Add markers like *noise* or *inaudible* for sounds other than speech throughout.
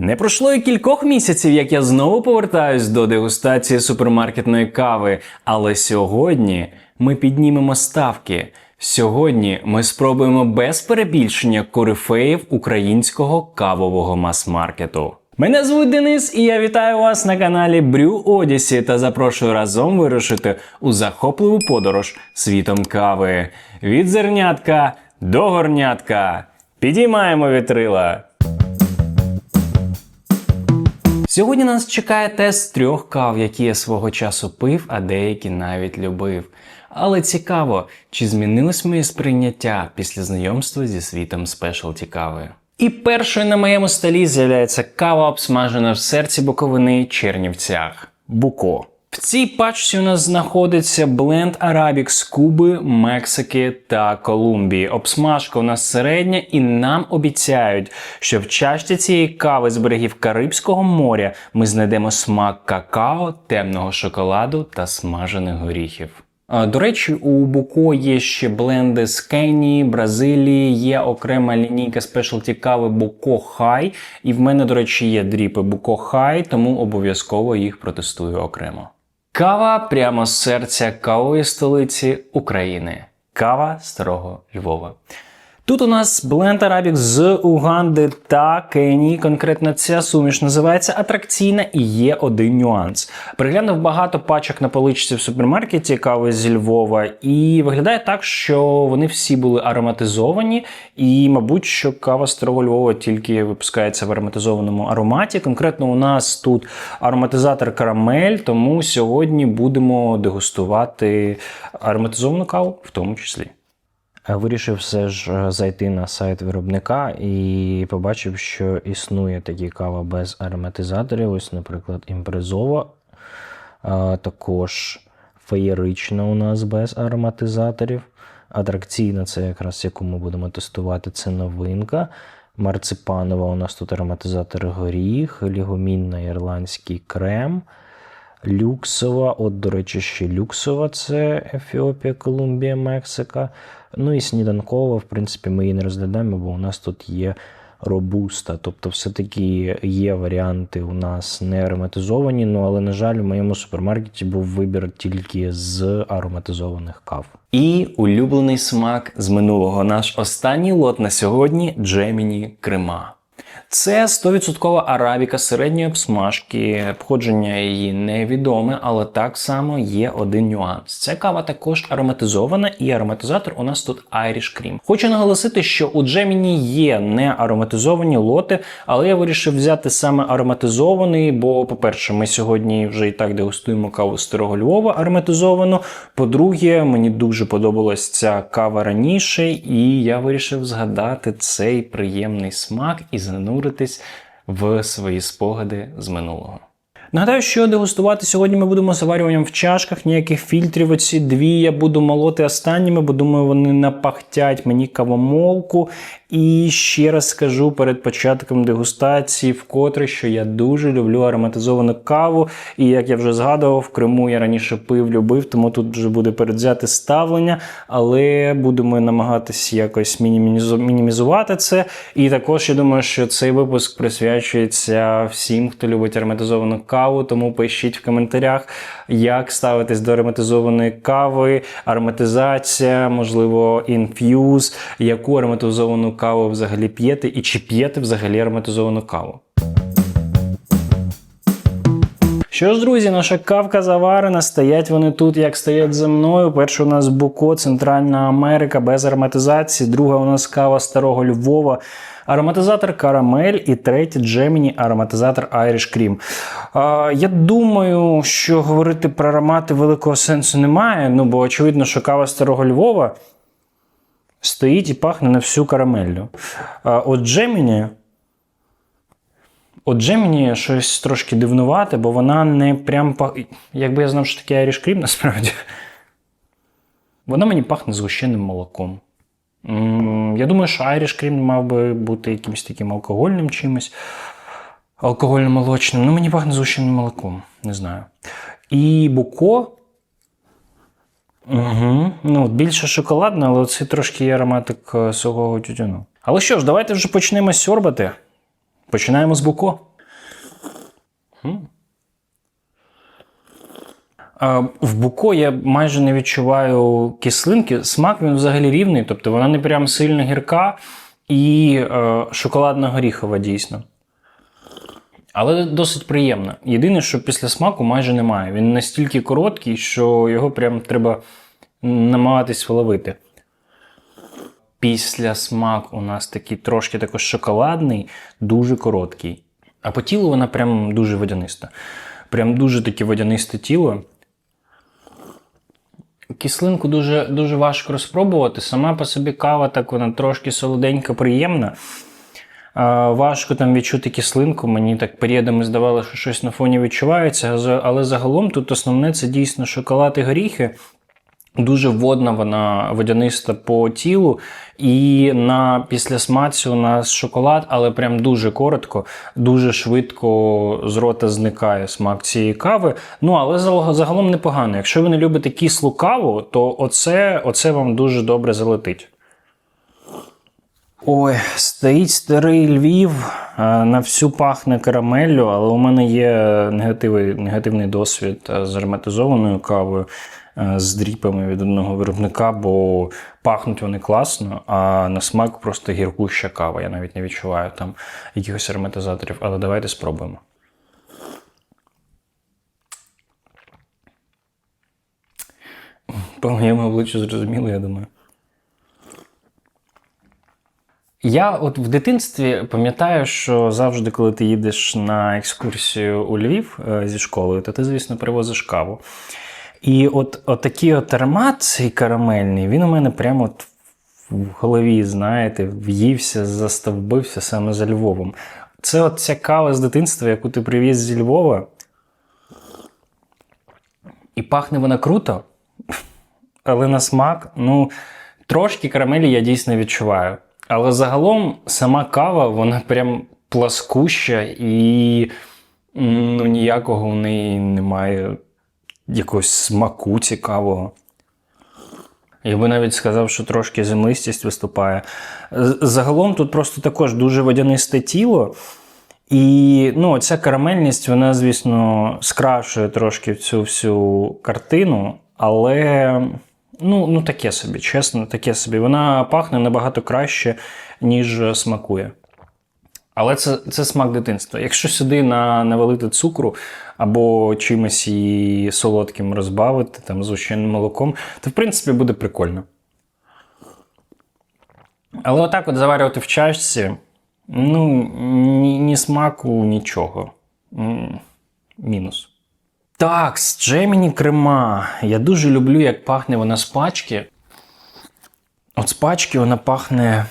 Не пройшло і кількох місяців, як я знову повертаюсь до дегустації супермаркетної кави. Але сьогодні ми піднімемо ставки. Сьогодні ми спробуємо без перебільшення корифеїв українського кавового мас-маркету. Мене звуть Денис, і я вітаю вас на каналі Брю Одісі та запрошую разом вирушити у захопливу подорож світом кави. Від зернятка до горнятка. Підіймаємо вітрила. Сьогодні нас чекає тест трьох кав, які я свого часу пив, а деякі навіть любив. Але цікаво, чи змінилось моє сприйняття після знайомства зі світом спешалті кави. І першою на моєму столі з'являється кава, обсмажена в серці Буковини Чернівцях. Буко. В цій пачці у нас знаходиться бленд Арабік з Куби, Мексики та Колумбії. Обсмажка у нас середня, і нам обіцяють, що в чашці цієї кави з берегів Карибського моря ми знайдемо смак какао, темного шоколаду та смажених горіхів. До речі, у Буко є ще бленди з Кенії, Бразилії, є окрема лінійка спешалті кави Буко Хай. І в мене, до речі, є дріпи Буко Хай, тому обов'язково їх протестую окремо. Кава прямо з серця кавової столиці України. Кава старого Львова. Тут у нас бленд Арабік з Уганди та Кенії. Конкретно ця суміш називається атракційна і є один нюанс. Переглянув багато пачок на поличці в супермаркеті кави зі Львова, і виглядає так, що вони всі були ароматизовані. І, мабуть, що кава старого Львова тільки випускається в ароматизованому ароматі. Конкретно у нас тут ароматизатор карамель, тому сьогодні будемо дегустувати ароматизовану каву в тому числі. Е, Вирішив все ж е, зайти на сайт виробника і побачив, що існує такі кава без ароматизаторів. Ось, наприклад, імпрезова. Е, Також феєрична у нас без ароматизаторів. Атракційна це якраз яку ми будемо тестувати, це новинка. Марципанова у нас тут ароматизатор горіх, лігумінна ірландський крем. Люксова, от, до речі, ще люксова це Ефіопія, Колумбія, Мексика. Ну і сніданкова, в принципі, ми її не розглядаємо, бо у нас тут є робуста. Тобто, все-таки є варіанти у нас не ароматизовані, ну але, на жаль, в моєму супермаркеті був вибір тільки з ароматизованих кав. І улюблений смак з минулого. Наш останній лот на сьогодні Джеміні Крема. Це 100% арабіка середньої обсмажки. Походження її невідоме, але так само є один нюанс. Ця кава також ароматизована, і ароматизатор у нас тут Irish Cream. Хочу наголосити, що у Джеміні є не ароматизовані лоти, але я вирішив взяти саме ароматизований, бо, по-перше, ми сьогодні вже і так дегустуємо каву старого Львова ароматизовану. По-друге, мені дуже подобалась ця кава раніше, і я вирішив згадати цей приємний смак і зануритись в свої спогади з минулого. Нагадаю, що дегустувати сьогодні ми будемо заварюванням в чашках, ніяких фільтрів. Оці дві я буду молоти останніми, бо думаю, вони напахтять мені кавомолку. І ще раз скажу перед початком дегустації, вкотре, що я дуже люблю ароматизовану каву. І як я вже згадував, в Криму я раніше пив, любив, тому тут вже буде передзяте ставлення, але будемо намагатися якось мінімізувати це. І також я думаю, що цей випуск присвячується всім, хто любить ароматизовану каву. Тому пишіть в коментарях, як ставитись до ароматизованої кави, ароматизація, можливо, інф'юз, яку ароматизовану каву взагалі п'єте, і чи п'єте взагалі ароматизовану каву. Що ж, друзі, наша кавка заварена. Стоять вони тут, як стоять за мною. Перша у нас Буко, Центральна Америка без ароматизації. Друга у нас кава старого Львова. Ароматизатор карамель і третя Джеміні ароматизатор Irish Cream. А, я думаю, що говорити про аромати великого сенсу немає. Ну бо очевидно, що кава старого Львова стоїть і пахне на всю карамеллю. От Джеміні. От Джеміні щось трошки дивнувате, бо вона не прям пах... Якби я знав, що таке Irish Cream, *laughs* насправді. Вона мені пахне згущеним молоком. Я думаю, що Irish Cream мав би бути якимось таким алкогольним чимось. Алкогольно-молочним. Ну, мені пахне згущеним молоком. Не знаю. І Буко. Угу. Ну, більше шоколадне, але це трошки є ароматик е, сухого тютюну. Але що ж, давайте вже почнемо сьорбати. Починаємо з Буко. В буко я майже не відчуваю кислинки. Смак він взагалі рівний, тобто вона не прям сильно гірка і е, шоколадно-горіхова дійсно. Але досить приємна. Єдине, що після смаку майже немає. Він настільки короткий, що його прям треба намагатись вловити. Після смак у нас такий трошки також шоколадний, дуже короткий. А по тілу вона прям дуже водяниста. Прям дуже таке водянисте тіло. Кислинку дуже, дуже важко розпробувати. Сама по собі кава, так вона трошки солоденька, приємна. Важко там відчути кислинку. Мені так періодами здавалося, що щось на фоні відчувається, але загалом тут основне це дійсно шоколад і горіхи. Дуже водна вона водяниста по тілу. І на післясмаці у нас шоколад, але прям дуже коротко, дуже швидко з рота зникає смак цієї кави. Ну, але загалом непогано. Якщо ви не любите кислу каву, то оце, оце вам дуже добре залетить. Ой, стоїть старий Львів, е, на всю пахне карамеллю, але у мене є негативний, негативний досвід е, з ароматизованою кавою, е, з дріпами від одного виробника, бо пахнуть вони класно, а на смак просто гіркуща кава. Я навіть не відчуваю там якихось ароматизаторів, але давайте спробуємо. По моєму обличчю зрозуміло, я думаю. Я от в дитинстві пам'ятаю, що завжди, коли ти їдеш на екскурсію у Львів е, зі школою, то ти, звісно, привозиш каву. І от, от такий от аромат цей карамельний, він у мене прямо от в голові, знаєте, в'ївся, застовбився саме за Львовом. Це от ця кава з дитинства, яку ти привіз зі Львова. І пахне вона круто, але на смак, ну, трошки карамелі я дійсно відчуваю. Але загалом сама кава, вона прям пласкуща і ну, ніякого в неї немає якогось смаку цікавого. Я би навіть сказав, що трошки землистість виступає. Загалом тут просто також дуже водянисте тіло. І ну, ця карамельність, вона, звісно, скрашує трошки цю всю картину, але ну, ну таке собі, чесно, таке собі. Вона пахне набагато краще, ніж смакує. Але це, це смак дитинства. Якщо сюди на, навалити цукру або чимось її солодким розбавити, там, з ущенним молоком, то в принципі буде прикольно. Але отак от заварювати в чашці, ну, ні, ні смаку, нічого. Мінус. Так, з Джеміні крема. Я дуже люблю, як пахне вона з пачки. От з пачки вона пахне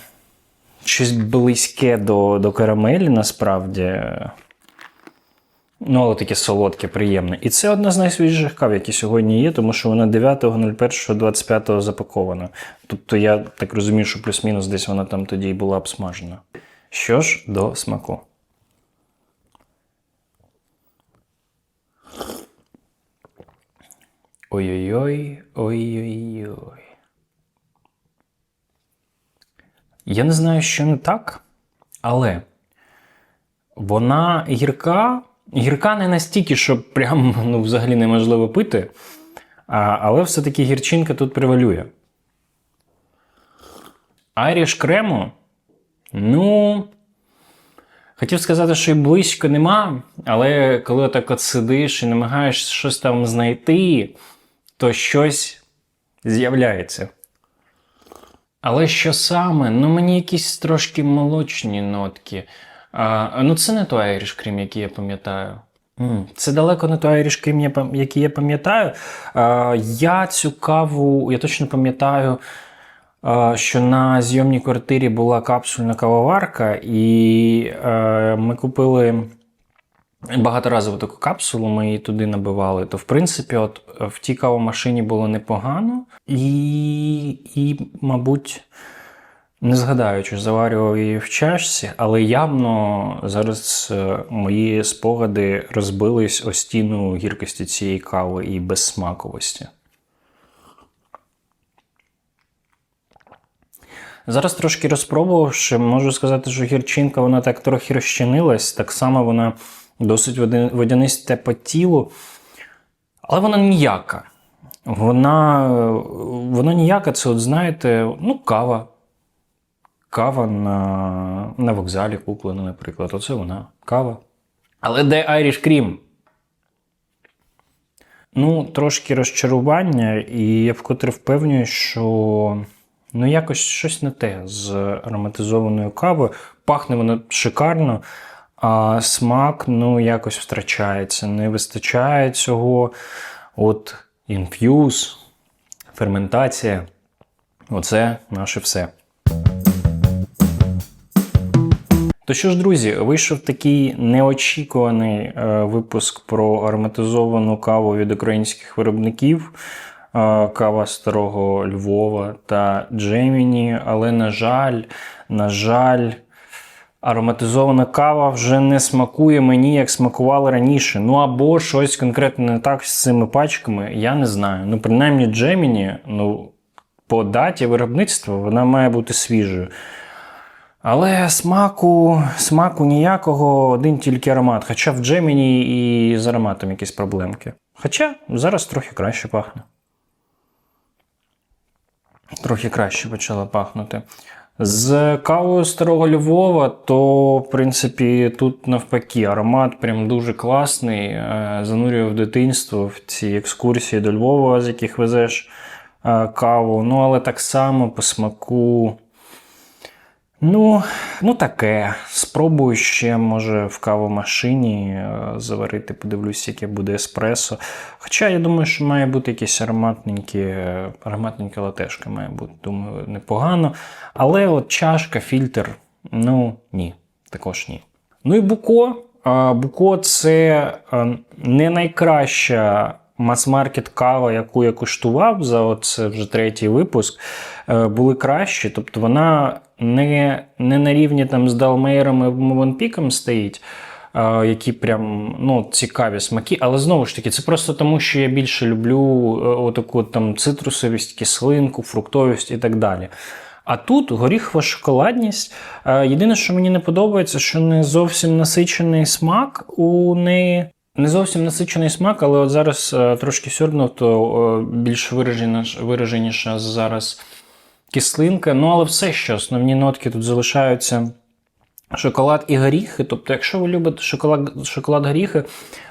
щось близьке до, до карамелі, насправді. Ну, але таке солодке, приємне. І це одна з найсвіжіших кав, які сьогодні є, тому що вона 9.01.25 запакована. Тобто я так розумію, що плюс-мінус десь вона там тоді й була обсмажена. Що ж до смаку. Ой-ой-ой, ой-ой-ой. Я не знаю, що не так, але вона гірка. Гірка не настільки, що прям ну, взагалі неможливо пити, а, але все-таки гірчинка тут превалює. Айріш крему, ну. Хотів сказати, що і близько нема, але коли так от сидиш і намагаєшся щось там знайти, то щось з'являється. Але що саме? Ну, мені якісь трошки молочні нотки. А, ну, це не той Irish Cream, який я пам'ятаю. Це далеко не той Irish Cream, який я пам'ятаю. Я цю каву, я точно пам'ятаю, що на зйомній квартирі була капсульна кавоварка, і е, ми купили багаторазову таку капсулу, ми її туди набивали. То, в принципі, от е, в тій кавомашині було непогано, і, і мабуть, не згадаю, чи заварював її в чашці, але явно зараз е, мої спогади розбились о стіну гіркості цієї кави і безсмаковості. Зараз трошки розпробувавши, можу сказати, що гірчинка вона так трохи розчинилась. Так само вона досить водянисте по тілу, але вона ніяка. Вона, вона ніяка, це, от знаєте, ну, кава. Кава на, на вокзалі куплена, наприклад. Оце вона, кава. Але де Irish Cream? Ну, трошки розчарування, і я вкотре впевнюю, що ну, якось щось не те з ароматизованою кавою. Пахне вона шикарно, а смак ну, якось втрачається. Не вистачає цього. От інф'юз, ферментація. Оце наше все. То що ж, друзі, вийшов такий неочікуваний е, випуск про ароматизовану каву від українських виробників. Е, кава старого Львова та Джеміні. Але, на жаль, на жаль, ароматизована кава вже не смакує мені, як смакувала раніше. Ну або щось конкретно не так з цими пачками, я не знаю. Ну, принаймні, Джеміні, ну, по даті виробництва вона має бути свіжою. Але смаку, смаку ніякого, один тільки аромат. Хоча в Джеміні і з ароматом якісь проблемки. Хоча зараз трохи краще пахне. Трохи краще почала пахнути. З кавою старого Львова, то, в принципі, тут навпаки аромат прям дуже класний. Е, Занурює в дитинство в ці екскурсії до Львова, з яких везеш е, каву. Ну, але так само по смаку. Ну, ну таке. Спробую ще, може, в кавомашині е, заварити, подивлюсь, яке буде еспресо. Хоча я думаю, що має бути якесь ароматненьке, ароматненька латешка має бути, думаю, непогано. Але от чашка, фільтр, ну ні, також ні. Ну і Буко. Буко це не найкраща мас-маркет кава, яку я куштував за оце вже третій випуск, е, були кращі. Тобто вона не, не на рівні там з Далмейером і Мовенпіком стоїть. е, Які прям ну, цікаві смаки, але знову ж таки, це просто тому, що я більше люблю е, отаку там цитрусовість, кислинку, фруктовість і так далі. А тут горіхова шоколадність. Єдине, що мені не подобається, що не зовсім насичений смак у неї. Не зовсім насичений смак, але от зараз е, трошки сьорбнув, то е, більш вираженіша зараз кислинка. Ну, але все ще основні нотки тут залишаються шоколад і горіхи. Тобто, якщо ви любите шоколад, шоколад горіхи,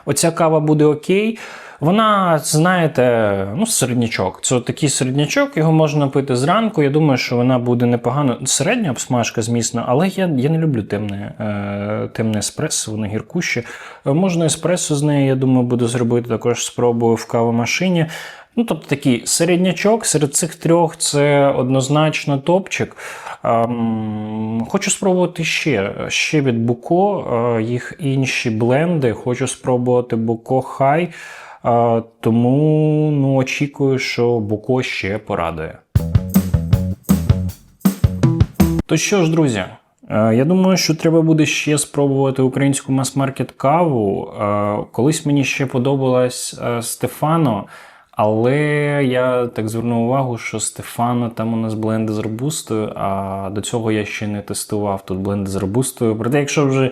оця кава буде окей. Вона, знаєте, ну, середнячок. Це такий середнячок, його можна пити зранку. Я думаю, що вона буде непогано. Середня обсмажка, змісно, але я, я не люблю темне, е, темне еспресо, воно гіркуще. Е, Можна еспресо з нею, я думаю, буду зробити також спробую в кавомашині. Ну, тобто такий середнячок серед цих трьох це однозначно топчик. Ем, хочу спробувати ще, ще від Буко, е, їх інші бленди. Хочу спробувати Буко Хай. Тому ну, очікую, що Буко ще порадує. То що ж, друзі, е, я думаю, що треба буде ще спробувати українську мас-маркет каву. Е, Колись мені ще подобалась е, Стефано, але я так звернув увагу, що Стефано там у нас бленди з робустою, а до цього я ще не тестував тут бленди з робустою. Проте, якщо вже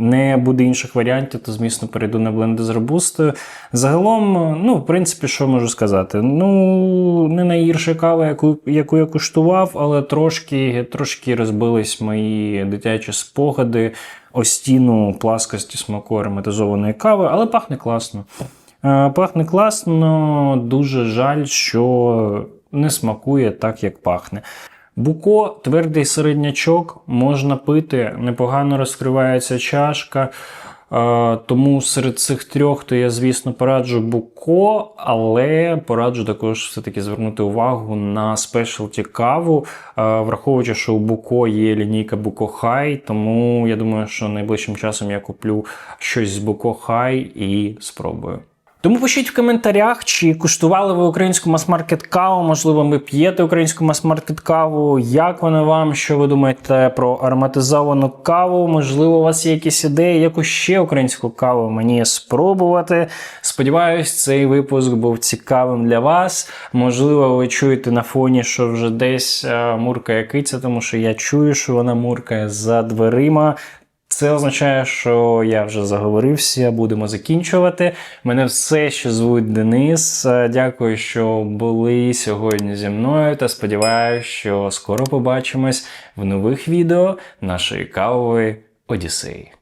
не буде інших варіантів, то, звісно, перейду на бленди з робустою. Загалом, ну, в принципі, що можу сказати? Ну, не найгірша кава, яку, яку я куштував, але трошки, трошки розбились мої дитячі спогади о стіну пласкості смаку ароматизованої кави, але пахне класно. Е, Пахне класно, дуже жаль, що не смакує так, як пахне. Буко, твердий середнячок, можна пити, непогано розкривається чашка. Е, Тому серед цих трьох, то я, звісно, пораджу Буко, але пораджу також все-таки звернути увагу на спешалті каву, е, враховуючи, що у Буко є лінійка Буко Хай, тому я думаю, що найближчим часом я куплю щось з Буко Хай і спробую. Тому пишіть в коментарях, чи куштували ви українську мас-маркет каву, можливо, ви п'єте українську мас-маркет каву, як вона вам, що ви думаєте про ароматизовану каву, можливо, у вас є якісь ідеї, яку ще українську каву мені спробувати. Сподіваюсь, цей випуск був цікавим для вас. Можливо, ви чуєте на фоні, що вже десь е, муркає киця, тому що я чую, що вона муркає за дверима. Це означає, що я вже заговорився, будемо закінчувати. Мене все ще звуть Денис. Е, дякую, що були сьогодні зі мною. Та сподіваюся, що скоро побачимось в нових відео нашої кавової Одіссеї.